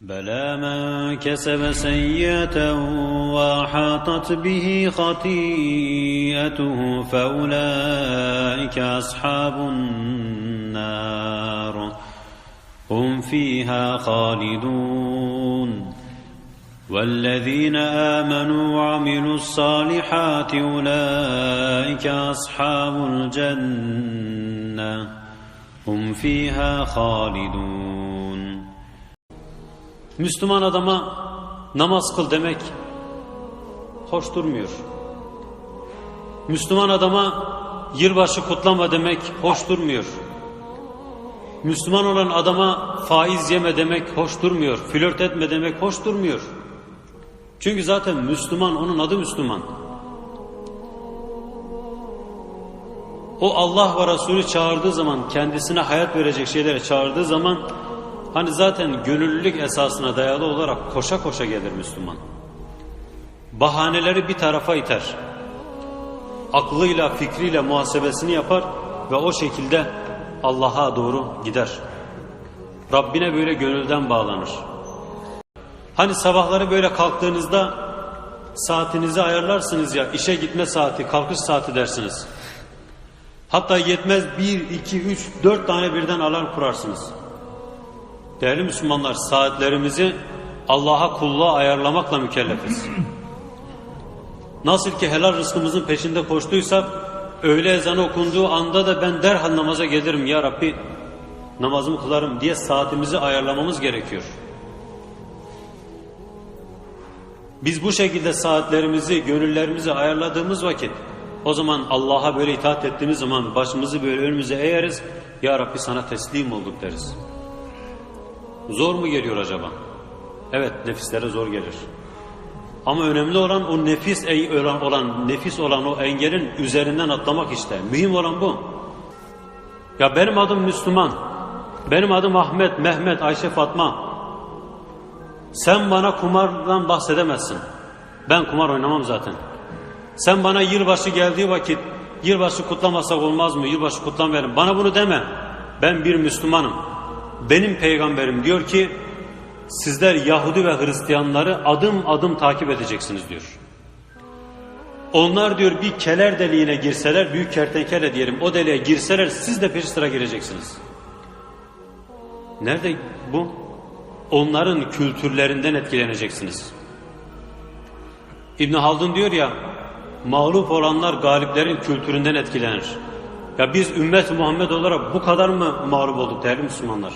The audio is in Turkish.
بلى من كسب سيئة وأحاطت به خطيئته فأولئك أصحاب النار. هم فيها خالدون. والذين آمنوا وعملوا الصالحات أولئك أصحاب الجنة. هم فيها خالدون. Müslüman adama namaz kıl demek hoş durmuyor. Müslüman adama yılbaşı kutlama demek hoş durmuyor. Müslüman olan adama faiz yeme demek hoş durmuyor. Flört etme demek hoş durmuyor. Çünkü zaten Müslüman onun adı Müslüman. O Allah ve Resulü çağırdığı zaman kendisine hayat verecek şeylere çağırdığı zaman Hani zaten gönüllülük esasına dayalı olarak koşa koşa gelir Müslüman. Bahaneleri bir tarafa iter. Aklıyla, fikriyle muhasebesini yapar ve o şekilde Allah'a doğru gider. Rabbine böyle gönülden bağlanır. Hani sabahları böyle kalktığınızda saatinizi ayarlarsınız ya işe gitme saati, kalkış saati dersiniz. Hatta yetmez bir, iki, üç, dört tane birden alarm kurarsınız. Değerli Müslümanlar saatlerimizi Allah'a kulluğa ayarlamakla mükellefiz. Nasıl ki helal rızkımızın peşinde koştuysak öğle ezanı okunduğu anda da ben derhal namaza gelirim ya Rabbi namazımı kılarım diye saatimizi ayarlamamız gerekiyor. Biz bu şekilde saatlerimizi, gönüllerimizi ayarladığımız vakit o zaman Allah'a böyle itaat ettiğimiz zaman başımızı böyle önümüze eğeriz. Ya Rabbi sana teslim olduk deriz. Zor mu geliyor acaba? Evet nefislere zor gelir. Ama önemli olan o nefis olan, olan nefis olan o engelin üzerinden atlamak işte. Mühim olan bu. Ya benim adım Müslüman. Benim adım Ahmet, Mehmet, Ayşe, Fatma. Sen bana kumardan bahsedemezsin. Ben kumar oynamam zaten. Sen bana yılbaşı geldiği vakit yılbaşı kutlamasak olmaz mı? Yılbaşı kutlamayalım. Bana bunu deme. Ben bir Müslümanım. Benim peygamberim diyor ki sizler Yahudi ve Hristiyanları adım adım takip edeceksiniz diyor. Onlar diyor bir keler deliğine girseler, büyük kertenkele diyelim o deliğe girseler siz de peşi sıra gireceksiniz. Nerede bu? Onların kültürlerinden etkileneceksiniz. İbn Haldun diyor ya, mağlup olanlar galiplerin kültüründen etkilenir. Ya biz ümmet Muhammed olarak bu kadar mı mağlup olduk değerli Müslümanlar?